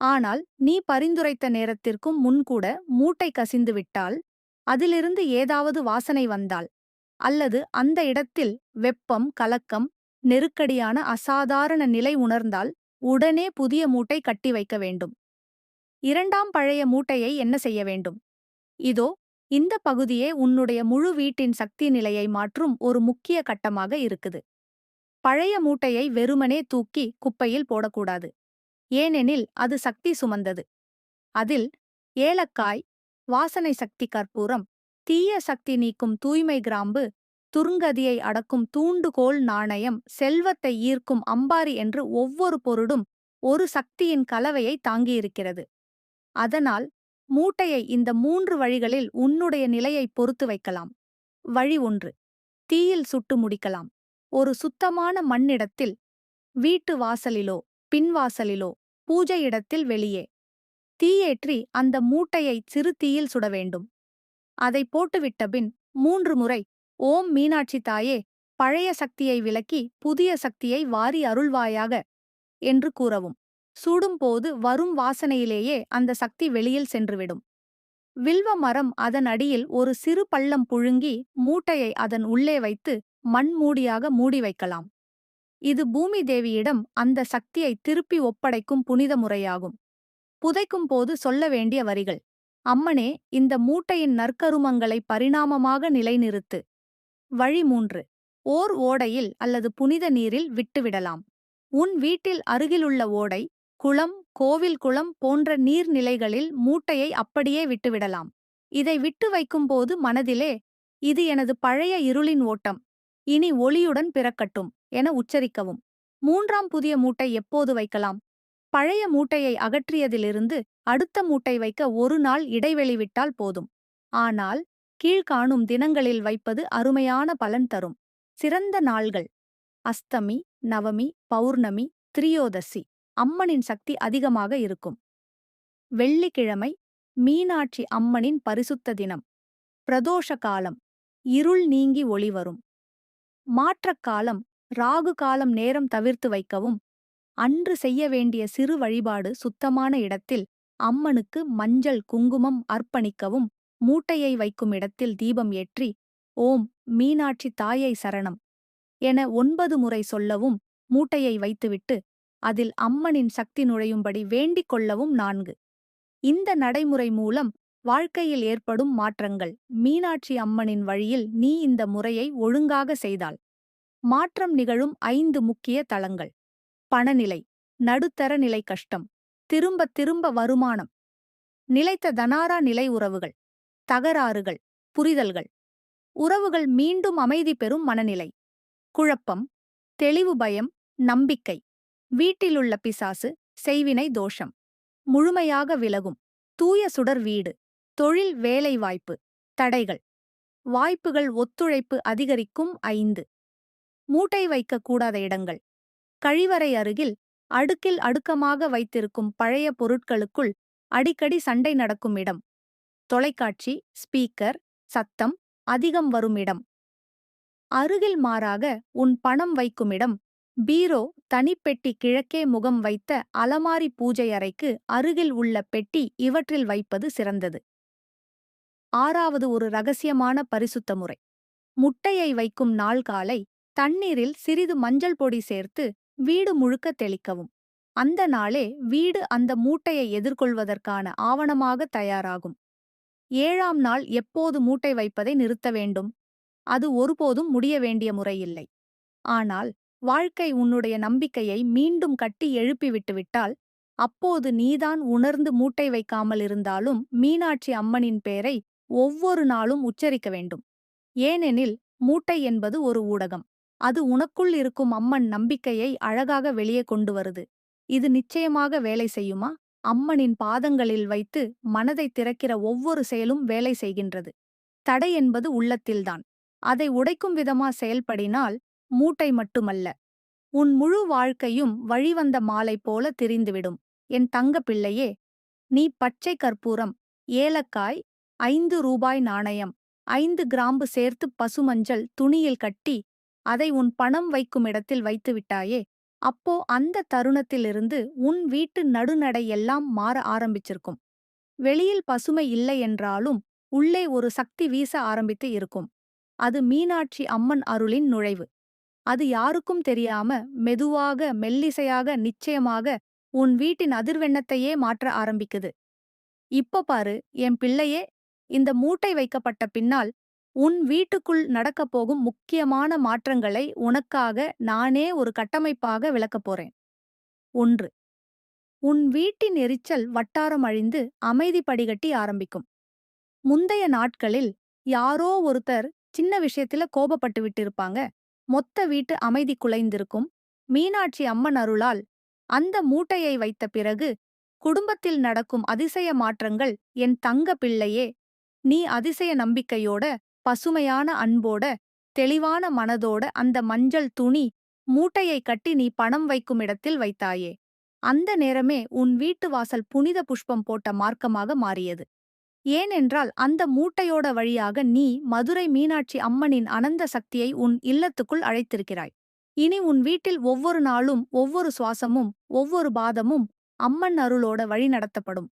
ஆனால் நீ பரிந்துரைத்த நேரத்திற்கும் முன்கூட மூட்டை கசிந்து விட்டால் அதிலிருந்து ஏதாவது வாசனை வந்தால் அல்லது அந்த இடத்தில் வெப்பம் கலக்கம் நெருக்கடியான அசாதாரண நிலை உணர்ந்தால் உடனே புதிய மூட்டை கட்டி வைக்க வேண்டும். இரண்டாம் பழைய மூட்டையை என்ன செய்ய வேண்டும்? இதோ இந்த பகுதியே உன்னுடைய முழு வீட்டின் சக்தி நிலையை மாற்றும் ஒரு முக்கிய கட்டமாக இருக்குது. பழைய மூட்டையை வெறுமனே தூக்கி குப்பையில் போடக்கூடாது. ஏனெனில் அது சக்தி சுமந்தது. அதில் ஏலக்காய் வாசனை சக்தி கற்பூரம் தீய சக்தி நீக்கும் தூய்மை கிராம்பு துருங்கதியை அடக்கும் தூண்டுகோல் நாணயம் செல்வத்தை ஈர்க்கும் அம்பாரி என்று ஒவ்வொரு பொருடும் ஒரு சக்தியின் கலவையை தாங்கியிருக்கிறது. அதனால் மூட்டையை இந்த மூன்று வழிகளில் உன்னுடைய நிலையை பொறுத்து வைக்கலாம். வழி ஒன்று தீயில் சுட்டு முடிக்கலாம். ஒரு சுத்தமான மண்ணிடத்தில் வீட்டு வாசலிலோ பின்வாசலிலோ பூஜை இடத்தில் வெளியே. தீயேற்றி அந்த மூட்டையை சிறு தீயில் சுட வேண்டும் அதை போட்டுவிட்டபின் மூன்று முறை ஓம் மீனாட்சி தாயே பழைய சக்தியை விலக்கி புதிய சக்தியை வாரி அருள்வாயாக என்று கூறவும். சூடும்போது வரும் வாசனையிலேயே அந்த சக்தி வெளியில் சென்றுவிடும். வில்வ மரம் அதன் அடியில் ஒரு சிறு பள்ளம் புழுங்கி மூட்டையை அதன் உள்ளே வைத்து மண் மூடியாக மூடி வைக்கலாம். இது பூமி தேவியிடம் அந்த சக்தியை திருப்பி ஒப்படைக்கும் புனித முறையாகும். புதைக்கும் போது சொல்ல வேண்டிய வரிகள். அம்மனே இந்த மூட்டையின் நற்கருமங்களை பரிணாமமாக நிலைநிறுத்து. வழி மூன்று. ஓர் ஓடையில் அல்லது புனித நீரில் விட்டுவிடலாம். உன் வீட்டில் அருகிலுள்ள ஓடை குளம் கோவில் குளம் போன்ற நீர்நிலைகளில் மூட்டையை அப்படியே விட்டுவிடலாம். இதை விட்டு வைக்கும்போது மனதிலே இது எனது பழைய இருளின் ஓட்டம். இனி ஒளியுடன் பிறக்கட்டும் என உச்சரிக்கவும். மூன்றாம் புதிய மூட்டை எப்போது வைக்கலாம்? பழைய மூட்டையை அகற்றியதிலிருந்து அடுத்த மூட்டை வைக்க ஒரு நாள் இடைவெளி விட்டால் போதும். ஆனால் கீழ்காணும் தினங்களில் வைப்பது அருமையான பலன் தரும். சிறந்த நாள்கள். அஸ்தமி நவமி பௌர்ணமி திரியோதசி அம்மனின் சக்தி அதிகமாக இருக்கும். வெள்ளிக்கிழமை மீனாட்சி அம்மனின் பரிசுத்த தினம். பிரதோஷ காலம். இருள் நீங்கி ஒளி வரும். மாற்றக் காலம் ராகு காலம் நேரம் தவிர்த்து வைக்கவும். அன்று செய்ய வேண்டிய சிறு வழிபாடு சுத்தமான இடத்தில் அம்மனுக்கு மஞ்சள் குங்குமம் அர்ப்பணிக்கவும் மூட்டையை வைக்கும் இடத்தில் தீபம் ஏற்றி ஓம் மீனாட்சி தாயை சரணம் என ஒன்பது முறை சொல்லவும் மூட்டையை வைத்துவிட்டு அதில் அம்மனின் சக்தி நுழையும்படி வேண்டிக் கொள்ளவும் நான்கு. இந்த நடைமுறை மூலம் வாழ்க்கையில் ஏற்படும் மாற்றங்கள். மீனாட்சி அம்மனின் வழியில் நீ இந்த முறையை ஒழுங்காக செய்தால். மாற்றம் நிகழும் ஐந்து முக்கிய தளங்கள். பணநிலை நடுத்தர நிலை கஷ்டம் திரும்ப திரும்ப வருமானம். நிலைத்த தனாரா நிலை உறவுகள் தகராறுகள் புரிதல்கள். உறவுகள் மீண்டும் அமைதி பெறும் மனநிலை. குழப்பம் தெளிவு பயம் நம்பிக்கை. வீட்டிலுள்ள பிசாசு செய்வினை தோஷம். முழுமையாக விலகும். தூய சுடர் வீடு. தொழில் வேலைவாய்ப்பு தடைகள். வாய்ப்புகள் ஒத்துழைப்பு அதிகரிக்கும் ஐந்து. மூட்டை வைக்கக்கூடாத இடங்கள். கழிவறை அருகில் அடுக்கில் அடுக்கமாக வைத்திருக்கும் பழைய பொருட்களுக்குள் அடிக்கடி சண்டை நடக்கும் இடம். தொலைக்காட்சி ஸ்பீக்கர் சத்தம் அதிகம் வரும் இடம். அருகில் மாறாக உன் பணம் வைக்கும் இடம். பீரோ தனிப்பெட்டி கிழக்கே முகம் வைத்த அலமாரி பூஜை அறைக்கு அருகில் உள்ள பெட்டி இவற்றில் வைப்பது சிறந்தது. ஆறாவது ஒரு ரகசியமான பரிசுத்த முறை. முட்டையை வைக்கும் நாள் காலை தண்ணீரில் சிறிது மஞ்சள் பொடி சேர்த்து வீடு முழுக்க தெளிக்கவும். அந்த நாளே வீடு அந்த மூட்டையை எதிர்கொள்வதற்கான ஆவணமாக தயாராகும். ஏழாம் நாள் எப்போது மூட்டை வைப்பதை நிறுத்த வேண்டும்? அது ஒருபோதும் முடிய வேண்டிய முறையில்லை ஆனால் வாழ்க்கை உன்னுடைய நம்பிக்கையை மீண்டும் கட்டி எழுப்பிவிட்டுவிட்டால் அப்போது நீதான் உணர்ந்து மூட்டை வைக்காமல் இருந்தாலும் மீனாட்சி அம்மனின் பேரை ஒவ்வொரு நாளும் உச்சரிக்க வேண்டும். ஏனெனில் மூட்டை என்பது ஒரு ஊடகம். அது உனக்குள் இருக்கும் அம்மன் நம்பிக்கையை அழகாக வெளியே கொண்டு வருது. இது நிச்சயமாக வேலை செய்யுமா? அம்மனின் பாதங்களில் வைத்து மனதை திறக்கிற ஒவ்வொரு செயலும் வேலை செய்கின்றது. தடை என்பது உள்ளத்தில்தான் அதை உடைக்கும் விதமா செயல்படினால் மூட்டை மட்டுமல்ல. உன் முழு வாழ்க்கையும் வழிவந்த மாலை போல திரிந்துவிடும். என் தங்க பிள்ளையே நீ பச்சை கற்பூரம் ஏலக்காய் ஐந்து ரூபாய் நாணயம் ஐந்து கிராம்பு சேர்த்து பசுமஞ்சள் துணியில் கட்டி அதை உன் பணம் வைக்கும் இடத்தில் வைத்து விட்டாயே. அப்போ அந்த தருணத்திலிருந்து உன் வீட்டு நடுநடை எல்லாம் மாற ஆரம்பிச்சிருக்கும். வெளியில் பசுமை இல்லை என்றாலும் உள்ளே ஒரு சக்தி வீச ஆரம்பித்து இருக்கும். அது மீனாட்சி அம்மன் அருளின் நுழைவு. அது யாருக்கும் தெரியாம மெதுவாக மெல்லிசையாக நிச்சயமாக உன் வீட்டின் அதிர்வெண்ணத்தையே மாற்ற ஆரம்பிக்குது. இப்ப பாரு என் பிள்ளையே இந்த மூட்டை வைக்கப்பட்ட பின்னால் உன் வீட்டுக்குள் நடக்கப் போகும் முக்கியமான மாற்றங்களை உனக்காக நானே ஒரு கட்டமைப்பாக விளக்கப் போறேன். ஒன்று உன் வீட்டின் எரிச்சல் வட்டாரம் அழிந்து அமைதி படிகட்டி ஆரம்பிக்கும். முந்தைய நாட்களில் யாரோ ஒருத்தர் சின்ன விஷயத்துல கோபப்பட்டு விட்டிருப்பாங்க. மொத்த வீட்டு அமைதி குலைந்திருக்கும். மீனாட்சி அம்மன் அருளால் அந்த மூட்டையை வைத்த பிறகு குடும்பத்தில் நடக்கும் அதிசய மாற்றங்கள் என் தங்க பிள்ளையே நீ அதிசய நம்பிக்கையோட பசுமையான அன்போட தெளிவான மனதோட அந்த மஞ்சள் துணி மூட்டையை கட்டி நீ பணம் வைக்கும் இடத்தில் வைத்தாயே. அந்த நேரமே உன் வீட்டு வாசல் புனித புஷ்பம் போட்ட மார்க்கமாக மாறியது. ஏனென்றால் அந்த மூட்டையோட வழியாக நீ மதுரை மீனாட்சி அம்மனின் அனந்த சக்தியை உன் இல்லத்துக்குள் அழைத்திருக்கிறாய். இனி உன் வீட்டில் ஒவ்வொரு நாளும் ஒவ்வொரு சுவாசமும் ஒவ்வொரு பாதமும் அம்மன் அருளோட வழி நடத்தப்படும்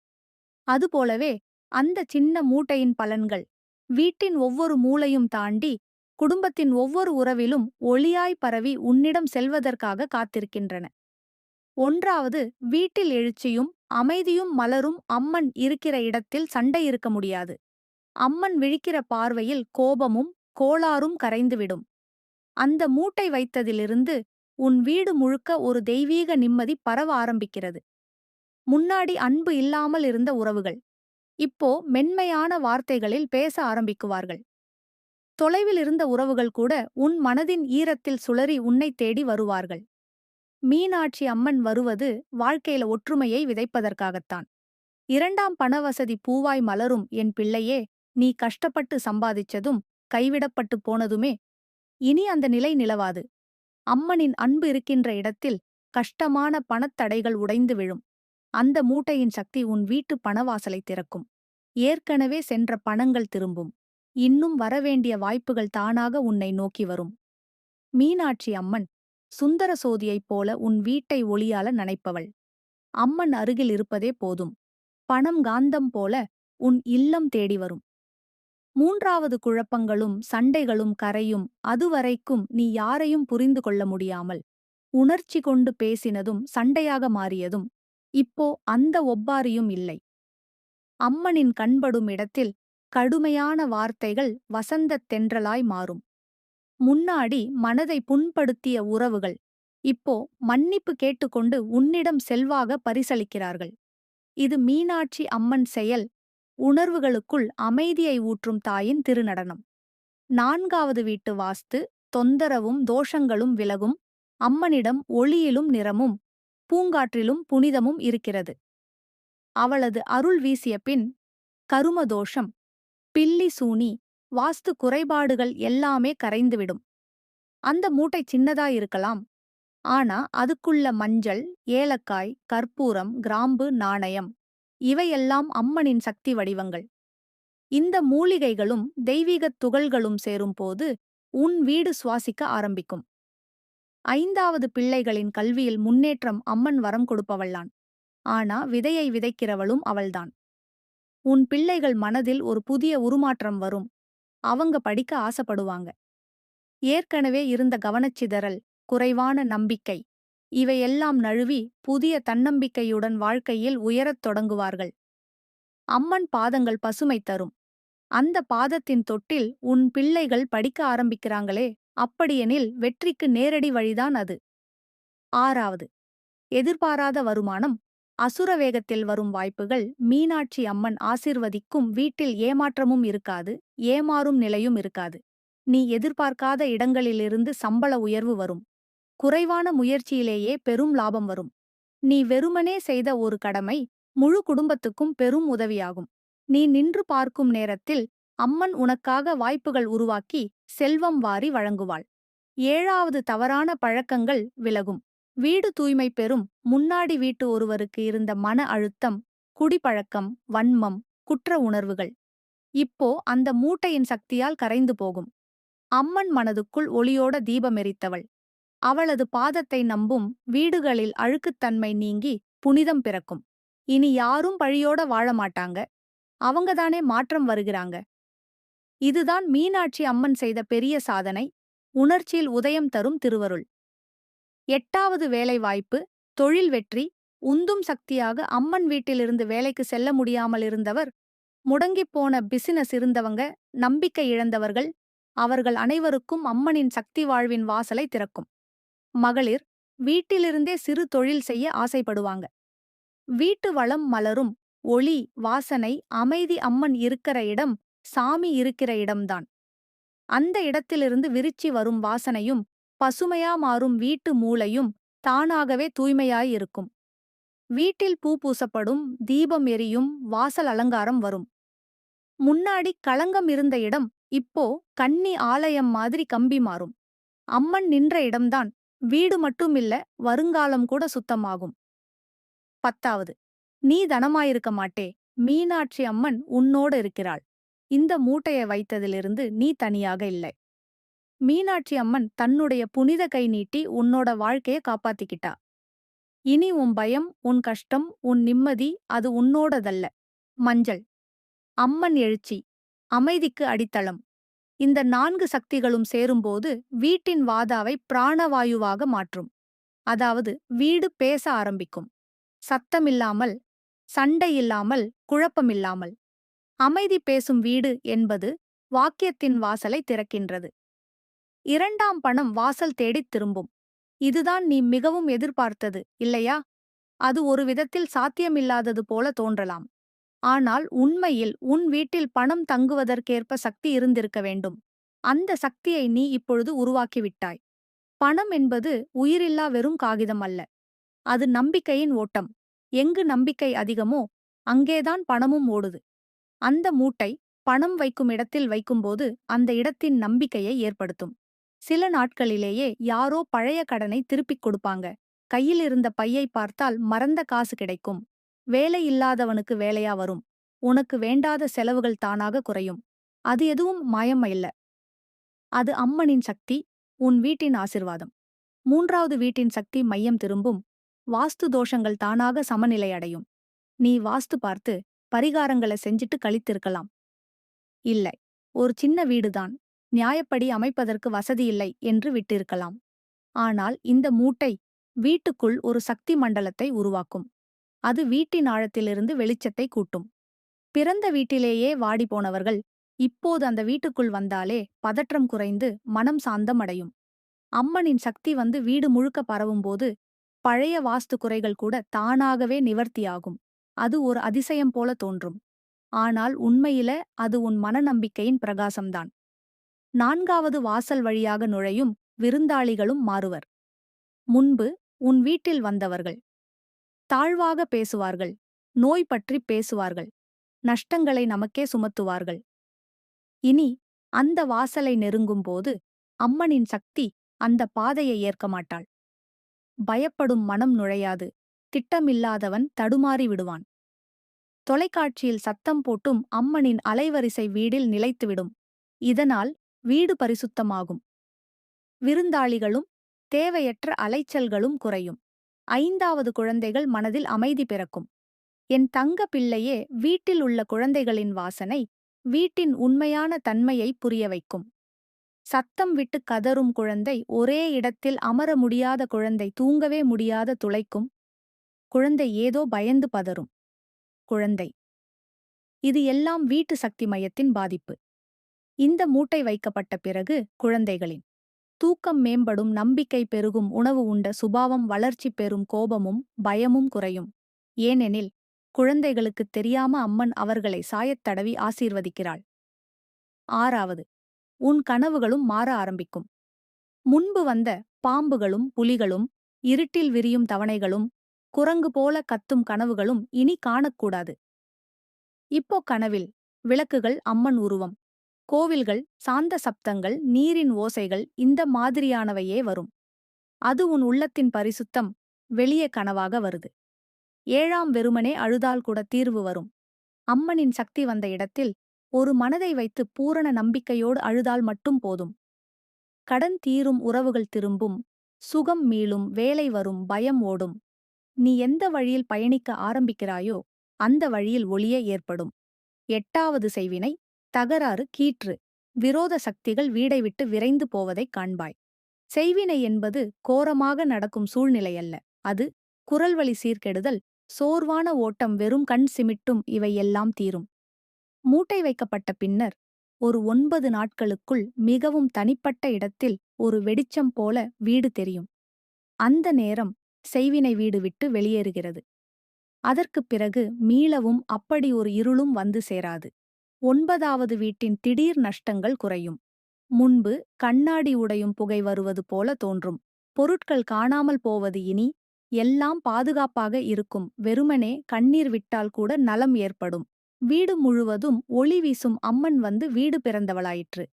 அதுபோலவே அந்த சின்ன மூட்டையின் பலன்கள். வீட்டின் ஒவ்வொரு மூலையும் தாண்டி குடும்பத்தின் ஒவ்வொரு உறவிலும் ஒளியாய் பரவி உன்னிடம் செல்வதற்காக காத்திருக்கின்றன. ஒன்றாவது வீட்டில் எழுச்சியும் அமைதியும் மலரும் அம்மன் இருக்கிற இடத்தில் சண்டை இருக்க முடியாது. அம்மன் விழிக்கிற பார்வையில் கோபமும் கோளாறும் கரைந்துவிடும். அந்த மூட்டை வைத்ததிலிருந்து உன் வீடு முழுக்க ஒரு தெய்வீக நிம்மதி பரவ ஆரம்பிக்கிறது. முன்னாடி அன்பு இல்லாமல் இருந்த உறவுகள். இப்போ மென்மையான வார்த்தைகளில் பேச ஆரம்பிக்குவார்கள். தொலைவில் இருந்த உறவுகள் கூட உன் மனதின் ஈரத்தில் சுழறி உன்னை தேடி வருவார்கள். மீனாட்சி அம்மன் வருவது வாழ்க்கையில ஒற்றுமையை விதைப்பதற்காகத்தான். இரண்டாம் பணவசதி பூவாய் மலரும் என் பிள்ளையே நீ கஷ்டப்பட்டு சம்பாதிச்சதும் கைவிடப்பட்டு போனதுமே இனி அந்த நிலை நிலவாது. அம்மனின் அன்பு இருக்கின்ற இடத்தில் கஷ்டமான பணத்தடைகள் உடைந்து விழும். அந்த மூட்டையின் சக்தி உன் வீட்டு பணவாசலை திறக்கும். ஏற்கனவே சென்ற பணங்கள் திரும்பும். இன்னும் வரவேண்டிய வாய்ப்புகள் தானாக உன்னை நோக்கி வரும். மீனாட்சி அம்மன் சுந்தர சோதியைப் போல உன் வீட்டை ஒளியால நனைப்பவள். அம்மன் அருகில் இருப்பதே போதும். பணம் காந்தம் போல உன் இல்லம் தேடி வரும். மூன்றாவது குழப்பங்களும் சண்டைகளும் கரையும் அதுவரைக்கும் நீ யாரையும் புரிந்து கொள்ள முடியாமல் உணர்ச்சி கொண்டு பேசினதும் சண்டையாக மாறியதும் இப்போ அந்த ஒப்பாரியும் இல்லை. அம்மனின் கண்படும் இடத்தில் கடுமையான வார்த்தைகள் வசந்தத் தென்றலாய் மாறும். முன்னாடி மனதை புண்படுத்திய உறவுகள் இப்போ மன்னிப்பு கேட்டுக்கொண்டு உன்னிடம் செல்வாக பரிசளிக்கிறார்கள். இது மீனாட்சி அம்மன் செயல் உணர்வுகளுக்குள் அமைதியை ஊற்றும் தாயின் திருநடனம். நான்காவது வீட்டு வாஸ்து தொந்தரவும் தோஷங்களும் விலகும் அம்மனிடம் ஒளியிலும் நிறமும் பூங்காற்றிலும் புனிதமும் இருக்கிறது. அவளது அருள் வீசிய பின் கருமதோஷம் பில்லி சூனி வாஸ்து குறைபாடுகள் எல்லாமே கரைந்துவிடும். அந்த மூட்டை சின்னதாயிருக்கலாம் ஆனா அதுக்குள்ள மஞ்சள் ஏலக்காய் கற்பூரம் கிராம்பு நாணயம் இவையெல்லாம் அம்மனின் சக்தி வடிவங்கள். இந்த மூலிகைகளும் தெய்வீகத் துகள்களும் சேரும்போது உன் வீடு சுவாசிக்க ஆரம்பிக்கும். ஐந்தாவது பிள்ளைகளின் கல்வியில் முன்னேற்றம் அம்மன் வரம் கொடுப்பவள்தான். ஆனா விதையை விதைக்கிறவளும் அவள்தான். உன் பிள்ளைகள் மனதில் ஒரு புதிய உருமாற்றம் வரும். அவங்க படிக்க ஆசைப்படுவாங்க. ஏற்கனவே இருந்த கவனச்சிதறல் குறைவான நம்பிக்கை இவையெல்லாம் நழுவி புதிய தன்னம்பிக்கையுடன் வாழ்க்கையில் உயரத் தொடங்குவார்கள். அம்மன் பாதங்கள் பசுமை தரும். அந்த பாதத்தின் தொட்டில் உன் பிள்ளைகள் படிக்க ஆரம்பிக்கிறாங்களே அப்படியெனில் வெற்றிக்கு நேரடி வழிதான் அது. ஆறாவது எதிர்பாராத வருமானம் அசுர வேகத்தில் வரும் வாய்ப்புகள் மீனாட்சி அம்மன் ஆசிர்வதிக்கும் வீட்டில் ஏமாற்றமும் இருக்காது ஏமாறும் நிலையும் இருக்காது. நீ எதிர்பார்க்காத இடங்களிலிருந்து சம்பள உயர்வு வரும். குறைவான முயற்சியிலேயே பெரும் லாபம் வரும். நீ வெறுமனே செய்த ஒரு கடமை முழு குடும்பத்துக்கும் பெரும் உதவியாகும். நீ நின்று பார்க்கும் நேரத்தில் அம்மன் உனக்காக வாய்ப்புகள் உருவாக்கி செல்வம் வாரி வழங்குவாள். ஏழாவது தவறான பழக்கங்கள் விலகும். வீடு தூய்மை பெறும். முன்னாடி வீட்டு ஒருவருக்கு இருந்த மன அழுத்தம் குடிப்பழக்கம் வன்மம் குற்ற உணர்வுகள். இப்போ அந்த மூட்டையின் சக்தியால் கரைந்து போகும். அம்மன் மனதுக்குள் ஒளியோட தீபமெரித்தவள் அவளது பாதத்தை நம்பும் வீடுகளில் அழுக்குத்தன்மை நீங்கி புனிதம் பிறக்கும். இனி யாரும் பழியோட வாழ மாட்டாங்க. அவங்கதானே மாற்றம் வருகிறாங்க. இதுதான் மீனாட்சி அம்மன் செய்த பெரிய சாதனை உணர்ச்சியில் உதயம் தரும் திருவருள். எட்டாவது வேலைவாய்ப்பு தொழில் வெற்றி உந்தும் சக்தியாக அம்மன் வீட்டிலிருந்து வேலைக்கு செல்ல முடியாமல் இருந்தவர் முடங்கிப் போன பிசினஸ் இருந்தவங்க நம்பிக்கை இழந்தவர்கள் அவர்கள் அனைவருக்கும் அம்மனின் சக்தி வாழ்வின் வாசலை திறக்கும். மகளிர் வீட்டிலிருந்தே சிறு தொழில் செய்ய ஆசைப்படுவாங்க. வீட்டு வளம் மலரும் ஒளி வாசனை அமைதி அம்மன் இருக்கிற இடம் சாமி இருக்கிற இடம்தான். அந்த இடத்திலிருந்து விரிச்சி வரும் வாசனையும் பசுமையா மாறும் வீட்டு மூளையும் தானாகவே தூய்மையாயிருக்கும் வீட்டில் பூ பூசப்படும் தீபம் எரியும் வாசல் அலங்காரம் வரும். முன்னாடி களங்கம் இருந்த இடம் இப்போ கன்னி ஆலயம் மாதிரி கம்பி மாறும். அம்மன் நின்ற இடம்தான் வீடு மட்டுமில்ல வருங்காலம் கூட சுத்தமாகும். பத்தாவது நீ தனமாயிருக்க மாட்டே மீனாட்சி அம்மன் உன்னோடு இருக்கிறாள். இந்த மூட்டைய வைத்ததிலிருந்து நீ தனியாக இல்லை. மீனாட்சி அம்மன் தன்னுடைய புனித கை நீட்டி உன்னோட வாழ்க்கைய காப்பாத்திக்கிட்டா. இனி உன் பயம் உன் கஷ்டம் உன் நிம்மதி அது உன்னோடதல்ல. மஞ்சள். அம்மன் எழுச்சி. அமைதிக்கு அடித்தளம். இந்த நான்கு சக்திகளும் சேரும்போது வீட்டின் வாதாவை பிராணவாயுவாக மாற்றும். அதாவது வீடு பேச ஆரம்பிக்கும். சத்தமில்லாமல் சண்டையில்லாமல் குழப்பமில்லாமல். அமைதி பேசும் வீடு என்பது வாக்கியத்தின் வாசலை திறக்கின்றது. இரண்டாம் பணம் வாசல் தேடித் திரும்பும். இதுதான் நீ மிகவும் எதிர்பார்த்தது இல்லையா? அது ஒரு விதத்தில் சாத்தியமில்லாதது போல தோன்றலாம். ஆனால் உண்மையில் உன் வீட்டில் பணம் தங்குவதற்கேற்ப சக்தி இருந்திருக்க வேண்டும். அந்த சக்தியை நீ இப்பொழுது உருவாக்கிவிட்டாய். பணம் என்பது உயிரில்லா வெறும் காகிதம் அல்ல. அது நம்பிக்கையின் ஓட்டம். எங்கு நம்பிக்கை அதிகமோ அங்கேதான் பணமும் ஓடுது. அந்த மூட்டை பணம் வைக்கும் இடத்தில் வைக்கும்போது அந்த இடத்தின் நம்பிக்கையை ஏற்படுத்தும். சில நாட்களிலேயே யாரோ பழைய கடனை திருப்பிக் கொடுப்பாங்க. கையில் இருந்த பையை பார்த்தால் மறந்த காசு கிடைக்கும். வேலை இல்லாதவனுக்கு வேலையா வரும். உனக்கு வேண்டாத செலவுகள் தானாக குறையும். அது எதுவும் மாயம் இல்ல. அது அம்மனின் சக்தி உன் வீட்டின் ஆசிர்வாதம். மூன்றாவது வீட்டின் சக்தி மையம் திரும்பும். வாஸ்து தோஷங்கள் தானாக சமநிலை அடையும். நீ வாஸ்து பார்த்து பரிகாரங்களை செஞ்சிட்டு கழித்திருக்கலாம். இல்லை. ஒரு சின்ன வீடுதான். நியாயப்படி அமைப்பதற்கு வசதியில்லை என்று விட்டிருக்கலாம். ஆனால் இந்த மூட்டை வீட்டுக்குள் ஒரு சக்தி மண்டலத்தை உருவாக்கும். அது வீட்டின் ஆழத்திலிருந்து வெளிச்சத்தை கூட்டும். பிறந்த வீட்டிலேயே வாடி போனவர்கள் இப்போது அந்த வீட்டுக்குள் வந்தாலே பதற்றம் குறைந்து மனம் சாந்தம் அடையும். அம்மனின் சக்தி வந்து வீடு முழுக்க பரவும்போது பழைய வாஸ்து குறைகள் கூட தானாகவே நிவர்த்தியாகும். அது ஒரு அதிசயம் போல தோன்றும். ஆனால் உண்மையில அது உன் மனநம்பிக்கையின் பிரகாசம்தான். நான்காவது வாசல் வழியாக நுழையும் விருந்தாளிகளும் மாறுவர். முன்பு உன் வீட்டில் வந்தவர்கள். தாழ்வாக பேசுவார்கள். நோய் பற்றி பேசுவார்கள். நஷ்டங்களை நமக்கே சுமத்துவார்கள். இனி அந்த வாசலை நெருங்கும்போது அம்மனின் சக்தி அந்த பாதையை ஏற்க மாட்டாள். பயப்படும் மனம் நுழையாது. திட்டமில்லாதவன் தடுமாறி விடுவான். தொலைக்காட்சியில் சத்தம் போட்டும் அம்மனின் அலைவரிசை வீடில் நிலைத்துவிடும். இதனால் வீடு பரிசுத்தமாகும். விருந்தாளிகளும் தேவையற்ற அலைச்சல்களும் குறையும். ஐந்தாவது குழந்தைகள் மனதில் அமைதி பிறக்கும். என் தங்க பிள்ளையே வீட்டில் உள்ள குழந்தைகளின் வாசனை வீட்டின் உண்மையான தன்மையை புரிய வைக்கும். சத்தம் விட்டு கதறும் குழந்தை ஒரே இடத்தில் அமர முடியாத குழந்தை தூங்கவே முடியாத துளைக்கும் குழந்தை ஏதோ பயந்து பதறும். குழந்தை. இது எல்லாம் வீட்டு சக்தி மையத்தின் பாதிப்பு. இந்த மூட்டை வைக்கப்பட்ட பிறகு குழந்தைகளின். தூக்கம் மேம்படும் நம்பிக்கை பெருகும் உணவு உண்ட சுபாவம் வளர்ச்சி பெறும் கோபமும் பயமும் குறையும். ஏனெனில் குழந்தைகளுக்குத் தெரியாம அம்மன் அவர்களை சாயத்தடவி ஆசீர்வதிக்கிறாள். ஆறாவது உன் கனவுகளும் மாற ஆரம்பிக்கும். முன்பு வந்த பாம்புகளும் புலிகளும் இருட்டில் விரியும் தவணைகளும் குரங்கு போல கத்தும் கனவுகளும் இனி காணக்கூடாது. இப்போ கனவில் விளக்குகள் அம்மன் உருவம். கோவில்கள் சாந்த சப்தங்கள் நீரின் ஓசைகள் இந்த மாதிரியானவையே வரும். அது உன் உள்ளத்தின் பரிசுத்தம் வெளியே கனவாக வருது. ஏழாம் வெறுமனே அழுதால் கூட தீர்வு வரும். அம்மனின் சக்தி வந்த இடத்தில் ஒரு மனதை வைத்து பூரண நம்பிக்கையோடு அழுதால் மட்டும் போதும். கடன் தீரும் உறவுகள் திரும்பும். சுகம் மீளும் வேலை வரும் பயம் ஓடும். நீ எந்த வழியில் பயணிக்க ஆரம்பிக்கிறாயோ அந்த வழியில் ஒளியே ஏற்படும். எட்டாவது செய்வினை தகராறு கீற்று. விரோத சக்திகள் வீடை விட்டு விரைந்து போவதைக் காண்பாய். செய்வினை என்பது கோரமாக நடக்கும் சூழ்நிலையல்ல அது குரல்வழி சீர்கெடுதல் சோர்வான ஓட்டம் வெறும் கண் சிமிட்டும் இவையெல்லாம் தீரும். மூட்டை வைக்கப்பட்ட பின்னர் ஒரு ஒன்பது நாட்களுக்குள் மிகவும் தனிப்பட்ட இடத்தில் ஒரு வெடிச்சம் போல வீடு தெரியும். அந்த நேரம் செய்வினை வீடு விட்டு வெளியேறுகிறது. அதற்குப் பிறகு மீளவும் அப்படி ஒரு இருளும் வந்து சேராது. ஒன்பதாவது வீட்டின் திடீர் நஷ்டங்கள் குறையும். முன்பு கண்ணாடி உடையும் புகை வருவது போல தோன்றும். பொருட்கள் காணாமல் போவது இனி எல்லாம் பாதுகாப்பாக இருக்கும். வெறுமனே கண்ணீர் விட்டால் கூட நலம் ஏற்படும். வீடு முழுவதும் ஒளி வீசும் அம்மன் வந்து வீடு பிறந்தவளாயிற்று.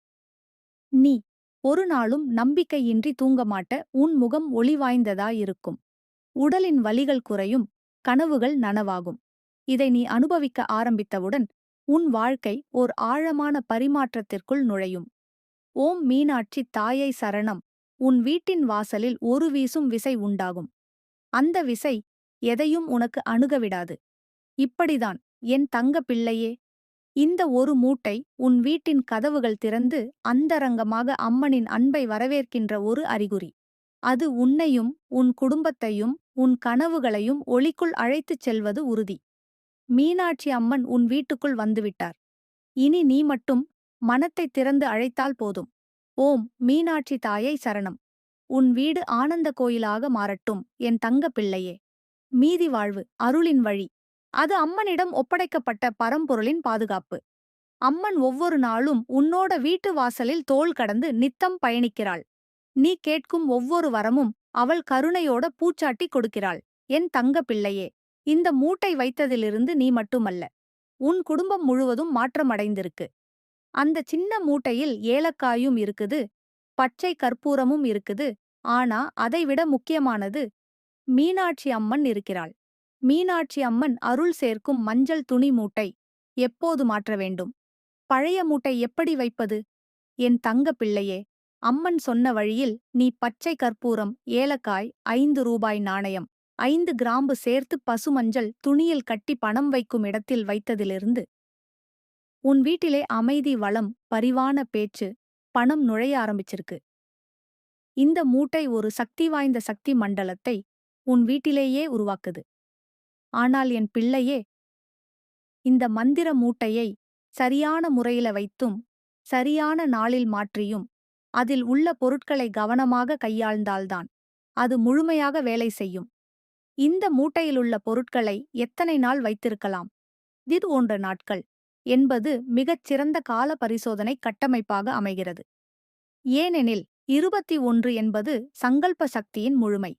நீ ஒரு நாளும் நம்பிக்கையின்றி தூங்கமாட்ட. உன் முகம் ஒளி வாய்ந்ததாயிருக்கும். உடலின் வலிகள் குறையும் கனவுகள் நனவாகும். இதை நீ அனுபவிக்க ஆரம்பித்தவுடன் உன் வாழ்க்கை ஓர் ஆழமான பரிமாற்றத்திற்குள் நுழையும். ஓம் மீனாட்சி தாயை சரணம். உன் வீட்டின் வாசலில் ஒரு வீசும் விசை உண்டாகும். அந்த விசை எதையும் உனக்கு அணுகவிடாது இப்படிதான் என் தங்க பிள்ளையே இந்த ஒரு மூட்டை உன் வீட்டின் கதவுகள் திறந்து அந்தரங்கமாக அம்மனின் அன்பை வரவேற்கின்ற ஒரு அறிகுறி. அது உன்னையும் உன் குடும்பத்தையும் உன் கனவுகளையும் ஒளிக்குள் அழைத்துச் செல்வது உறுதி. மீனாட்சி அம்மன் உன் வீட்டுக்குள் வந்துவிட்டார். இனி நீ மட்டும் மனத்தை திறந்து அழைத்தால் போதும். ஓம் மீனாட்சி தாயை சரணம். உன் வீடு ஆனந்த கோயிலாக மாறட்டும் என் தங்க பிள்ளையே. மீதி வாழ்வு அருளின் வழி. அது அம்மனிடம் ஒப்படைக்கப்பட்ட பரம்பொருளின் பாதுகாப்பு. அம்மன் ஒவ்வொரு நாளும் உன்னோட வீட்டு வாசலில் தோள் கடந்து நித்தம் பயணிக்கிறாள். நீ கேட்கும் ஒவ்வொரு வரமும் அவள் கருணையோட பூச்சாட்டி கொடுக்கிறாள். என் தங்க பிள்ளையே இந்த மூட்டை வைத்ததிலிருந்து நீ மட்டுமல்ல உன் குடும்பம் முழுவதும் மாற்றமடைந்திருக்கு அந்த சின்ன மூட்டையில் ஏலக்காயும் இருக்குது பச்சை கற்பூரமும் இருக்குது ஆனா அதைவிட முக்கியமானது மீனாட்சி அம்மன் இருக்கிறாள். மீனாட்சி அம்மன் அருள் சேர்க்கும் மஞ்சள் துணி மூட்டை எப்போது மாற்ற வேண்டும்? பழைய மூட்டை எப்படி வைப்பது? என் தங்க பிள்ளையே அம்மன் சொன்ன வழியில் நீ பச்சை கற்பூரம் ஏலக்காய் ஐந்து ரூபாய் நாணயம் ஐந்து கிராம்பு சேர்த்து பசுமஞ்சள் துணியில் கட்டி பணம் வைக்கும் இடத்தில் வைத்ததிலிருந்து உன் வீட்டிலே அமைதி வளம் பரிவான பேச்சு பணம் நுழைய ஆரம்பிச்சிருக்கு. இந்த மூட்டை ஒரு சக்தி வாய்ந்த சக்தி மண்டலத்தை உன் வீட்டிலேயே உருவாக்குது. ஆனால் என் பிள்ளையே இந்த மந்திர மூட்டையை சரியான முறையில வைத்தும் சரியான நாளில் மாற்றியும் அதில் உள்ள பொருட்களை கவனமாக கையாழ்ந்தால்தான் அது முழுமையாக வேலை செய்யும். இந்த மூட்டையிலுள்ள பொருட்களை எத்தனை நாள் வைத்திருக்கலாம்? இது போன்ற நாட்கள் என்பது மிகச் சிறந்த கால பரிசோதனை கட்டமைப்பாக அமைகிறது. ஏனெனில் இருபத்தி ஒன்று என்பது சங்கல்ப சக்தியின் முழுமை.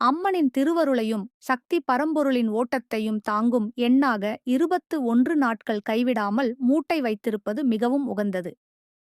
அம்மனின் திருவருளையும் சக்தி பரம்பொருளின் ஓட்டத்தையும் தாங்கும் எண்ணாக இருபத்து ஒன்று நாட்கள் கைவிடாமல் மூட்டை வைத்திருப்பது மிகவும் உகந்தது.